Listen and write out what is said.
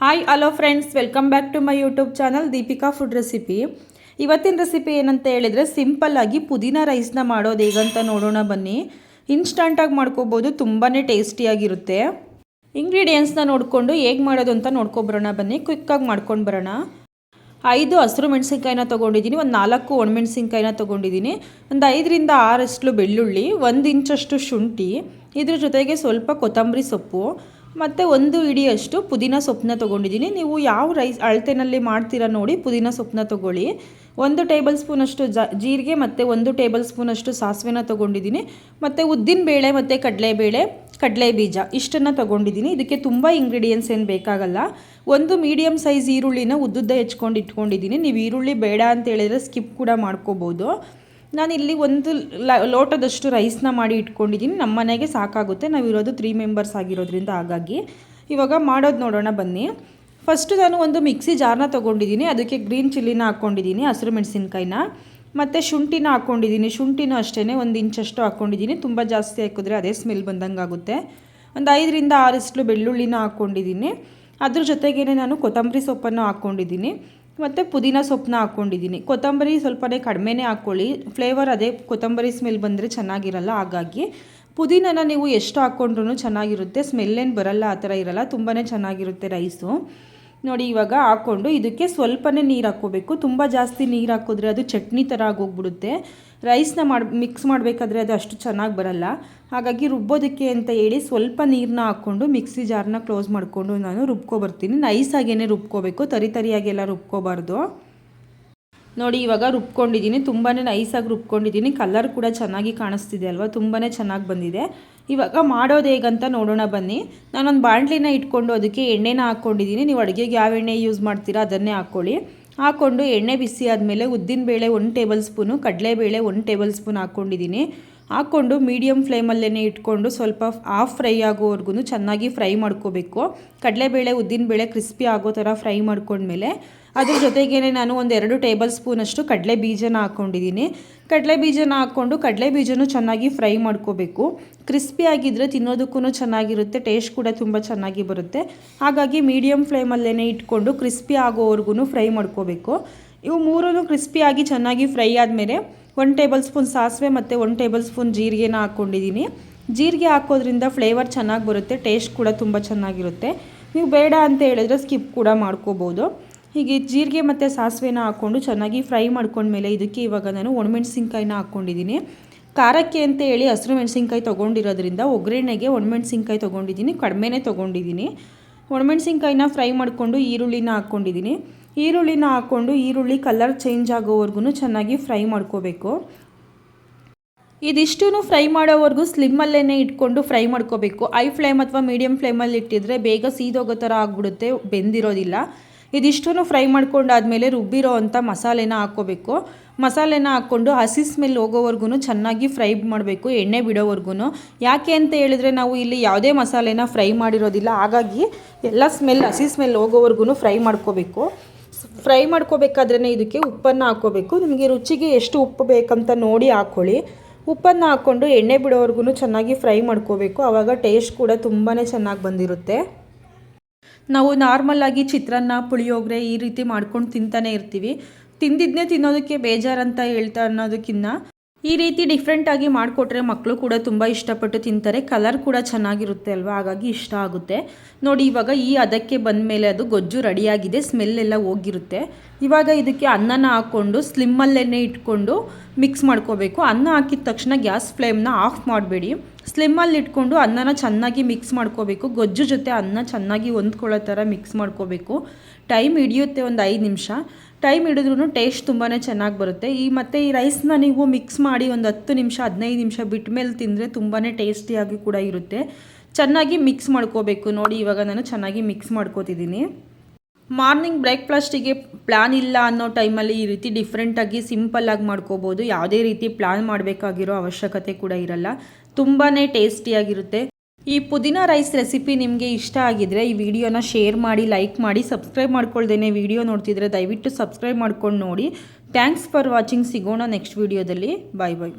Hi hello friends welcome back to my YouTube channel Deepika food recipe ಇವತ್ತಿನ recipe ಏನಂತ ಹೇಳಿದರೆ ಸಿಂಪಲ್ಲಾಗಿ ಪುದೀನ ರೈಸ್ನ ಮಾಡೋದು ಹೇಗಂತ ನೋಡೋಣ ಬನ್ನಿ. ಇನ್ಸ್ಟಂಟಾಗಿ ಮಾಡ್ಕೋಬೋದು ತುಂಬಾ ಟೇಸ್ಟಿಯಾಗಿರುತ್ತೆ ಇಂಗ್ರೀಡಿಯೆಂಟ್ಸ್ನ ನೋಡಿಕೊಂಡು ಹೇಗೆ ಮಾಡೋದು ಅಂತ ನೋಡ್ಕೊಬರೋಣ ಬನ್ನಿ. ಕ್ವಿಕ್ಕಾಗಿ ಮಾಡ್ಕೊಂಡು ಬರೋಣ. ಐದು ಹಸಿರು ಮೆಣಸಿನ್ಕಾಯಿನ ತೊಗೊಂಡಿದ್ದೀನಿ, ಒಂದು ನಾಲ್ಕು ಒಣಮೆಣಸಿನ್ಕಾಯಿನ ತೊಗೊಂಡಿದ್ದೀನಿ. ಒಂದು ಐದರಿಂದ ಆರಷ್ಟು ಬೆಳ್ಳುಳ್ಳಿ, ಒಂದು ಇಂಚಷ್ಟು ಶುಂಠಿ. ಇದ್ರ ಜೊತೆಗೆ ಸ್ವಲ್ಪ ಕೊತ್ತಂಬರಿ ಸೊಪ್ಪು. ಮತ್ತು ಒಂದು ಇಡಿಯಷ್ಟು ಪುದೀನ ಸೊಪ್ಪನ್ನ ತೊಗೊಂಡಿದ್ದೀನಿ. ನೀವು ಯಾವ ರೈಸ್ ಅಳತೆನಲ್ಲಿ ಮಾಡ್ತೀರಾ ನೋಡಿ ಪುದೀನ ಸೊಪ್ಪನ್ನ ತೊಗೊಳ್ಳಿ. ಒಂದು ಟೇಬಲ್ ಸ್ಪೂನಷ್ಟು ಜ, ಜೀರಿಗೆ ಮತ್ತು ಒಂದು ಟೇಬಲ್ ಸ್ಪೂನಷ್ಟು ಸಾಸಿವೆನ ತೊಗೊಂಡಿದ್ದೀನಿ. ಮತ್ತು ಉದ್ದಿನ ಬೇಳೆ ಮತ್ತು ಕಡಲೆಬೇಳೆ ಕಡಲೆ ಬೀಜ ಇಷ್ಟನ್ನು ತೊಗೊಂಡಿದ್ದೀನಿ. ಇದಕ್ಕೆ ತುಂಬ ಇಂಗ್ರೀಡಿಯೆಂಟ್ಸ್ ಏನು ಬೇಕಾಗಲ್ಲ. ಒಂದು ಮೀಡಿಯಮ್ ಸೈಜ್ ಈರುಳ್ಳಿನ ಉದ್ದುದ್ದ ಹೆಚ್ಕೊಂಡು ಇಟ್ಕೊಂಡಿದ್ದೀನಿ. ನೀವು ಈರುಳ್ಳಿ ಬೇಡ ಅಂತ ಹೇಳಿದರೆ ಸ್ಕಿಪ್ ಕೂಡ ಮಾಡ್ಕೋಬೋದು. ನಾನಿಲ್ಲಿ ಒಂದು ಲೋಟದಷ್ಟು ರೈಸ್ನ ಮಾಡಿ ಇಟ್ಕೊಂಡಿದ್ದೀನಿ. ನಮ್ಮ ಮನೆಗೆ ಸಾಕಾಗುತ್ತೆ. ನಾವಿರೋದು ತ್ರೀ ಮೆಂಬರ್ಸ್ ಆಗಿರೋದ್ರಿಂದ ಹಾಗಾಗಿ. ಇವಾಗ ಮಾಡೋದು ನೋಡೋಣ ಬನ್ನಿ. ಫಸ್ಟು ನಾನು ಒಂದು ಮಿಕ್ಸಿ ಜಾರ್ನ ತೊಗೊಂಡಿದ್ದೀನಿ. ಅದಕ್ಕೆ ಗ್ರೀನ್ ಚಿಲ್ಲಿನ ಹಾಕ್ಕೊಂಡಿದ್ದೀನಿ ಹಸಿರು ಮೆಣಸಿನ್ಕಾಯಿನ. ಮತ್ತು ಶುಂಠಿನ ಹಾಕ್ಕೊಂಡಿದ್ದೀನಿ ಶುಂಠಿನ ಅಷ್ಟೇ ಒಂದು ಇಂಚಷ್ಟು ಹಾಕ್ಕೊಂಡಿದ್ದೀನಿ ತುಂಬ ಜಾಸ್ತಿ ಹಾಕಿದ್ರೆ ಅದೇ ಸ್ಮೆಲ್ ಬಂದಂಗೆ ಆಗುತ್ತೆ. ಒಂದು ಐದರಿಂದ ಆರಷ್ಟು ಬೆಳ್ಳುಳ್ಳಿನ ಹಾಕ್ಕೊಂಡಿದ್ದೀನಿ ಅದ್ರ ಜೊತೆಗೇ ನಾನು ಕೊತ್ತಂಬರಿ ಸೊಪ್ಪನ್ನು ಹಾಕ್ಕೊಂಡಿದ್ದೀನಿ ಮತ್ತು ಪುದೀನ ಸೊಪ್ಪನ್ನ ಹಾಕ್ಕೊಂಡಿದ್ದೀನಿ. ಕೊತ್ತಂಬರಿ ಸ್ವಲ್ಪನೇ ಕಡಿಮೆನೇ ಹಾಕ್ಕೊಳ್ಳಿ. ಫ್ಲೇವರ್ ಅದೇ ಕೊತ್ತಂಬರಿ ಸ್ಮೆಲ್ ಬಂದರೆ ಚೆನ್ನಾಗಿರಲ್ಲ, ಹಾಗಾಗಿ ಪುದೀನನ ನೀವು ಎಷ್ಟು ಹಾಕ್ಕೊಂಡ್ರೂ ಚೆನ್ನಾಗಿರುತ್ತೆ. ಸ್ಮೆಲ್ ಏನು ಬರಲ್ಲ, ಆ ಥರ ಇರಲ್ಲ. ತುಂಬಾ ಚೆನ್ನಾಗಿರುತ್ತೆ ರೈಸು ನೋಡಿ, ಇವಾಗ ಹಾಕ್ಕೊಂಡು ಇದಕ್ಕೆ ಸ್ವಲ್ಪನೇ ನೀರು ಹಾಕ್ಕೋಬೇಕು. ತುಂಬ ಜಾಸ್ತಿ ನೀರು ಹಾಕಿದ್ರೆ ಅದು ಚಟ್ನಿ ಥರ ಆಗೋಗ್ಬಿಡುತ್ತೆ. ರೈಸ್ನ ಮಾಡಿ ಮಿಕ್ಸ್ ಮಾಡಬೇಕಾದ್ರೆ ಅದು ಅಷ್ಟು ಚೆನ್ನಾಗಿ ಬರಲ್ಲ. ಹಾಗಾಗಿ ರುಬ್ಬೋದಕ್ಕೆ ಅಂತ ಹೇಳಿ ಸ್ವಲ್ಪ ನೀರನ್ನ ಹಾಕ್ಕೊಂಡು ಮಿಕ್ಸಿ ಜಾರ್ನ ಕ್ಲೋಸ್ ಮಾಡಿಕೊಂಡು ನಾನು ರುಬ್ಕೊಬರ್ತೀನಿ ನೈಸಾಗೇ ರುಬ್ಕೋಬೇಕು. ತರಿ ತರಿಯಾಗೆಲ್ಲ ರುಬ್ಕೋಬಾರ್ದು. ನೋಡಿ, ಇವಾಗ ರುಬ್ಕೊಂಡಿದ್ದೀನಿ. ತುಂಬಾ ನೈಸಾಗಿ ರುಬ್ಕೊಂಡಿದ್ದೀನಿ. ಕಲರ್ ಕೂಡ ಚೆನ್ನಾಗಿ ಕಾಣಿಸ್ತಿದೆ ಅಲ್ವಾ? ತುಂಬಾ ಚೆನ್ನಾಗಿ ಬಂದಿದೆ. ಇವಾಗ ಮಾಡೋದು ಹೇಗಂತ ನೋಡೋಣ ಬನ್ನಿ. ನಾನೊಂದು ಬಾಣಲಿನ ಇಟ್ಕೊಂಡು ಅದಕ್ಕೆ ಎಣ್ಣೆನ ಹಾಕ್ಕೊಂಡಿದ್ದೀನಿ ನೀವು ಅಡುಗೆಗೆ ಯಾವ ಎಣ್ಣೆ ಯೂಸ್ ಮಾಡ್ತೀರಾ ಅದನ್ನೇ ಹಾಕ್ಕೊಳ್ಳಿ ಹಾಕ್ಕೊಂಡು ಎಣ್ಣೆ ಬಿಸಿ ಆದಮೇಲೆ ಉದ್ದಿನಬೇಳೆ ಒಂದು ಟೇಬಲ್ ಸ್ಪೂನು ಕಡಲೆಬೇಳೆ ಒಂದು ಟೇಬಲ್ ಸ್ಪೂನ್ ಹಾಕ್ಕೊಂಡಿದ್ದೀನಿ ಹಾಕ್ಕೊಂಡು ಮೀಡಿಯಮ್ ಫ್ಲೇಮಲ್ಲೇ ಇಟ್ಕೊಂಡು ಸ್ವಲ್ಪ ಆಫ್ ಫ್ರೈ ಆಗೋವರೆಗೂ ಚೆನ್ನಾಗಿ ಫ್ರೈ ಮಾಡ್ಕೋಬೇಕು. ಕಡಲೆಬೇಳೆ ಉದ್ದಿನಬೇಳೆ ಕ್ರಿಸ್ಪಿ ಆಗೋ ಥರ ಫ್ರೈ ಮಾಡ್ಕೊಂಡ್ಮೇಲೆ ಅದ್ರ ಜೊತೆಗೇ ನಾನು ಒಂದು ಎರಡು ಟೇಬಲ್ ಸ್ಪೂನಷ್ಟು ಕಡಲೆ ಬೀಜನ ಹಾಕ್ಕೊಂಡಿದ್ದೀನಿ ಕಡಲೆ ಬೀಜನ ಹಾಕ್ಕೊಂಡು ಕಡಲೆ ಬೀಜನೂ ಚೆನ್ನಾಗಿ ಫ್ರೈ ಮಾಡ್ಕೋಬೇಕು. ಕ್ರಿಸ್ಪಿ ಆಗಿದ್ದರೆ ತಿನ್ನೋದಕ್ಕೂ ಚೆನ್ನಾಗಿರುತ್ತೆ, ಟೇಸ್ಟ್ ಕೂಡ ತುಂಬ ಚೆನ್ನಾಗಿ ಬರುತ್ತೆ. ಹಾಗಾಗಿ ಮೀಡಿಯಮ್ ಫ್ಲೇಮಲ್ಲೇ ಇಟ್ಕೊಂಡು ಕ್ರಿಸ್ಪಿ ಆಗೋವರೆಗೂ ಫ್ರೈ ಮಾಡ್ಕೋಬೇಕು. ಇವು ಮೂರೂ ಕ್ರಿಸ್ಪಿಯಾಗಿ ಚೆನ್ನಾಗಿ ಫ್ರೈ ಆದಮೇಲೆ ಒನ್ ಟೇಬಲ್ ಸ್ಪೂನ್ ಸಾಸಿವೆ ಮತ್ತು ಒನ್ ಟೇಬಲ್ ಸ್ಪೂನ್ ಜೀರಿಗೆನ ಹಾಕ್ಕೊಂಡಿದ್ದೀನಿ ಜೀರಿಗೆ ಹಾಕೋದ್ರಿಂದ ಫ್ಲೇವರ್ ಚೆನ್ನಾಗಿ ಬರುತ್ತೆ, ಟೇಸ್ಟ್ ಕೂಡ ತುಂಬ ಚೆನ್ನಾಗಿರುತ್ತೆ. ನೀವು ಬೇಡ ಅಂತ ಹೇಳಿದ್ರೆ ಸ್ಕಿಪ್ ಕೂಡ ಮಾಡ್ಕೋಬೋದು. ಹೀಗೆ ಜೀರಿಗೆ ಮತ್ತು ಸಾಸಿವೆನ ಹಾಕ್ಕೊಂಡು ಚೆನ್ನಾಗಿ ಫ್ರೈ ಮಾಡ್ಕೊಂಡ್ಮೇಲೆ ಇದಕ್ಕೆ ಇವಾಗ ನಾನು ಒಣಮೆಣ್ಸಿನ್ಕಾಯಿನ ಹಾಕ್ಕೊಂಡಿದ್ದೀನಿ. ಖಾರಕ್ಕೆ ಅಂತ ಹೇಳಿ ಹಸಿರು ಮೆಣಸಿನ್ಕಾಯಿ ತೊಗೊಂಡಿರೋದ್ರಿಂದ ಒಗ್ಗರಣೆಗೆ ಒಣಮೆಣ್ಸಿನ್ಕಾಯಿ ತೊಗೊಂಡಿದ್ದೀನಿ, ಕಡಿಮೆನೇ ತೊಗೊಂಡಿದ್ದೀನಿ. ಒಣಮೆಣ್ಸಿನ್ಕಾಯಿನ ಫ್ರೈ ಮಾಡಿಕೊಂಡು ಈರುಳ್ಳಿನ ಹಾಕ್ಕೊಂಡಿದ್ದೀನಿ. ಈರುಳ್ಳಿನ ಹಾಕ್ಕೊಂಡು ಈರುಳ್ಳಿ ಕಲರ್ ಚೇಂಜ್ ಆಗೋವರೆಗೂ ಚೆನ್ನಾಗಿ ಫ್ರೈ ಮಾಡ್ಕೋಬೇಕು. ಇದಿಷ್ಟೂ ಫ್ರೈ ಮಾಡೋವರೆಗೂ ಸ್ಲಿಮ್ಮಲ್ಲೇ ಇಟ್ಕೊಂಡು ಫ್ರೈ ಮಾಡ್ಕೋಬೇಕು. ಐ ಫ್ಲೇಮ್ ಅಥವಾ ಮೀಡಿಯಮ್ ಫ್ಲೇಮಲ್ಲಿ ಇಟ್ಟಿದ್ರೆ ಬೇಗ ಸೀದೋಗೋ ಥರ ಆಗಿಬಿಡುತ್ತೆ, ಬೆಂದಿರೋದಿಲ್ಲ. ಇದಿಷ್ಟೂ ಫ್ರೈ ಮಾಡ್ಕೊಂಡಾದಮೇಲೆ ರುಬ್ಬಿರೋ ಅಂಥ ಮಸಾಲೆನ ಹಾಕ್ಕೋಬೇಕು. ಮಸಾಲೆನ ಹಾಕ್ಕೊಂಡು ಹಸಿ ಸ್ಮೆಲ್ ಹೋಗೋವರೆಗೂ ಚೆನ್ನಾಗಿ ಫ್ರೈ ಮಾಡಬೇಕು, ಎಣ್ಣೆ ಬಿಡೋವರೆಗೂ ಯಾಕೆ ಅಂತ ಹೇಳಿದ್ರೆ ನಾವು ಇಲ್ಲಿ ಯಾವುದೇ ಮಸಾಲೆನ ಫ್ರೈ ಮಾಡಿರೋದಿಲ್ಲ. ಹಾಗಾಗಿ ಎಲ್ಲ ಸ್ಮೆಲ್, ಹಸಿ ಸ್ಮೆಲ್ ಹೋಗೋವರೆಗೂ ಫ್ರೈ ಮಾಡ್ಕೋಬೇಕು. ಫ್ರೈ ಮಾಡ್ಕೋಬೇಕಾದ್ರೇ ಇದಕ್ಕೆ ಉಪ್ಪನ್ನು ಹಾಕ್ಕೋಬೇಕು. ನಿಮಗೆ ರುಚಿಗೆ ಎಷ್ಟು ಉಪ್ಪು ಬೇಕಂತ ನೋಡಿ ಹಾಕ್ಕೊಳ್ಳಿ. ಉಪ್ಪನ್ನು ಹಾಕ್ಕೊಂಡು ಎಣ್ಣೆ ಬಿಡೋವರೆಗೂ ಚೆನ್ನಾಗಿ ಫ್ರೈ ಮಾಡ್ಕೋಬೇಕು. ಆವಾಗ ಟೇಸ್ಟ್ ಕೂಡ ತುಂಬಾ ಚೆನ್ನಾಗಿ ಬಂದಿರುತ್ತೆ. ನಾವು ನಾರ್ಮಲ್ಲಾಗಿ ಚಿತ್ರಾನ್ನ ಪುಳಿಯೋಗರೆ ಈ ರೀತಿ ಮಾಡ್ಕೊಂಡು ತಿಂತಾನೆ ಇರ್ತೀವಿ. ತಿಂದಿದ್ದನ್ನೇ ತಿನ್ನೋದಕ್ಕೆ ಬೇಜಾರಂತ ಹೇಳ್ತಾ ಅನ್ನೋದಕ್ಕಿಂತ ಈ ರೀತಿ ಡಿಫ್ರೆಂಟಾಗಿ ಮಾಡಿಕೊಟ್ರೆ ಮಕ್ಕಳು ಕೂಡ ತುಂಬ ಇಷ್ಟಪಟ್ಟು ತಿಂತಾರೆ. ಕಲರ್ ಕೂಡ ಚೆನ್ನಾಗಿರುತ್ತೆ ಅಲ್ವಾ? ಹಾಗಾಗಿ ಇಷ್ಟ ಆಗುತ್ತೆ. ನೋಡಿ, ಇವಾಗ ಈ ಅದಕ್ಕೆ ಬಂದ ಮೇಲೆ ಅದು ಗೊಜ್ಜು ರೆಡಿಯಾಗಿದೆ. ಸ್ಮೆಲ್ ಎಲ್ಲ ಹೋಗಿರುತ್ತೆ. ಇವಾಗ ಇದಕ್ಕೆ ಅನ್ನನ ಹಾಕ್ಕೊಂಡು ಸ್ಲಿಮ್ಮಲ್ಲೇ ಇಟ್ಕೊಂಡು ಮಿಕ್ಸ್ ಮಾಡ್ಕೋಬೇಕು. ಅನ್ನ ಹಾಕಿದ ತಕ್ಷಣ ಗ್ಯಾಸ್ ಫ್ಲೇಮ್ನ ಆಫ್ ಮಾಡಬೇಡಿ. ಸ್ಲಿಮ್ಮಲ್ಲಿ ಇಟ್ಕೊಂಡು ಅನ್ನನ ಚೆನ್ನಾಗಿ ಮಿಕ್ಸ್ ಮಾಡ್ಕೋಬೇಕು. ಗೊಜ್ಜು ಜೊತೆ ಅನ್ನ ಚೆನ್ನಾಗಿ ಹೊಂದ್ಕೊಳ್ಳೋ ಥರ ಮಿಕ್ಸ್ ಮಾಡ್ಕೋಬೇಕು. ಟೈಮ್ ಹಿಡಿಯುತ್ತೆ ಒಂದು ಐದು ನಿಮಿಷ. ಟೈಮ್ ಹಿಡಿದ್ರೂ ಟೇಸ್ಟ್ ತುಂಬಾ ಚೆನ್ನಾಗಿ ಬರುತ್ತೆ. ಈ ಮತ್ತು ಈ ರೈಸ್ನ ನೀವು ಮಿಕ್ಸ್ ಮಾಡಿ ಒಂದು ಹತ್ತು ನಿಮಿಷ, ಹದಿನೈದು ನಿಮಿಷ ಬಿಟ್ಟ ಮೇಲೆ ತಿಂದರೆ ತುಂಬಾ ಟೇಸ್ಟಿಯಾಗಿ ಕೂಡ ಇರುತ್ತೆ. ಚೆನ್ನಾಗಿ ಮಿಕ್ಸ್ ಮಾಡ್ಕೋಬೇಕು. ನೋಡಿ, ಇವಾಗ ನಾನು ಚೆನ್ನಾಗಿ ಮಿಕ್ಸ್ ಮಾಡ್ಕೋತಿದ್ದೀನಿ. ಮಾರ್ನಿಂಗ್ ಬ್ರೇಕ್ಫಾಸ್ಟಿಗೆ ಪ್ಲ್ಯಾನ್ ಇಲ್ಲ ಅನ್ನೋ ಟೈಮಲ್ಲಿ ಈ ರೀತಿ ಡಿಫ್ರೆಂಟಾಗಿ ಸಿಂಪಲ್ಲಾಗಿ ಮಾಡ್ಕೋಬೋದು. ಯಾವುದೇ ರೀತಿ ಪ್ಲ್ಯಾನ್ ಮಾಡಬೇಕಾಗಿರೋ ಅವಶ್ಯಕತೆ ಕೂಡ ಇರಲ್ಲ. ತುಂಬಾ ಟೇಸ್ಟಿಯಾಗಿರುತ್ತೆ. ಈ ಪುದೀನ ರೈಸ್ ರೆಸಿಪಿ ನಿಮಗೆ ಇಷ್ಟ ಆಗಿದ್ರೆ ಈ ವಿಡಿಯೋನ ಶೇರ್ ಮಾಡಿ, ಲೈಕ್ ಮಾಡಿ, ಸಬ್ಸ್ಕ್ರೈಬ್ ಮಾಡ್ಕೊಳ್ದೇನೆ ವಿಡಿಯೋ ನೋಡ್ತಿದ್ರೆ ದಯವಿಟ್ಟು ಸಬ್ಸ್ಕ್ರೈಬ್ ಮಾಡ್ಕೊಂಡು ನೋಡಿ. Thanks for watching. ಸಿಗೋಣ ನೆಕ್ಸ್ಟ್ ವಿಡಿಯೋದಲ್ಲಿ. Bye bye.